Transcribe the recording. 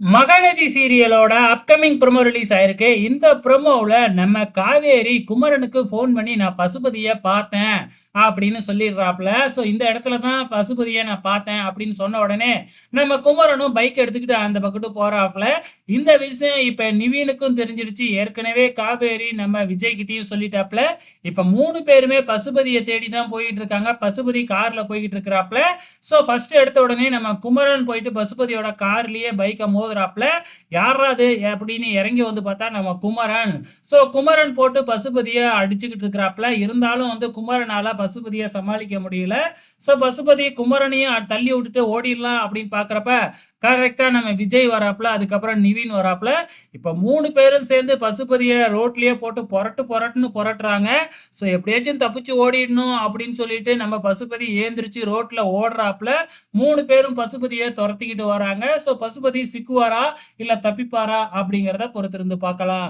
மகநதி சீரியலோட upcoming promo release ஆயிருக்கு. இந்த ப்ரோமோவில் நம்ம காவேரி குமரனுக்கு ஃபோன் பண்ணி நான் பசுபதியை பார்த்தேன் அப்படின்னு சொல்லிடுறாப்புல. ஸோ இந்த இடத்துல தான் பசுபதியை நான் பார்த்தேன் அப்படின்னு சொன்ன உடனே நம்ம குமரனும் பைக் எடுத்துக்கிட்டு அந்த பக்கத்து போகிறாப்புல இந்த விஷயம் இப்போ நிவீனுக்கும் தெரிஞ்சிடுச்சு. ஏற்கனவே காவேரி நம்ம விஜய்கிட்டையும் சொல்லிட்டாப்புல. இப்போ மூணு பேருமே பசுபதியை தேடி தான் போயிட்டு இருக்காங்க பசுபதி காரில் போய்கிட்டு இருக்கிறாப்புல ஸோ ஃபர்ஸ்ட் எடுத்த உடனே நம்ம குமரன் போயிட்டு பசுபதியோட கார்லேயே பைக்கை மோதுறாப்புல யாராது அப்படின்னு இறங்கி வந்து பார்த்தா நம்ம குமரன். ஸோ குமரன் போட்டு பசுபதியை அடிச்சுக்கிட்டு இருக்கிறாப்புல. இருந்தாலும் வந்து குமரனால பசுபதியை சமாளிக்க முடியல. ஸோ பசுபதி குமரனையும் தள்ளி விட்டுட்டு ஓடிடலாம் அப்படின்னு பார்க்குறப்ப கரெக்டாக நம்ம விஜய் வராப்புல அதுக்கப்புறம் நிவின் வராப்புல. இப்போ மூணு பேரும் சேர்ந்து பசுபதியை ரோட்லயே போட்டு புரட்டு புரட்டுன்னு புரட்டுறாங்க. ஸோ எப்படியாச்சும் தப்பிச்சு ஓடிடணும் அப்படின்னு சொல்லிட்டு நம்ம பசுபதி ஏந்திரிச்சு ரோட்ல ஓடுறாப்புல. மூணு பேரும் பசுபதியை துரத்திக்கிட்டு வராங்க. ஸோ பசுபதி சிக்குவாரா இல்லை தப்பிப்பாரா அப்படிங்கிறத பொறுத்திருந்து பார்க்கலாம்.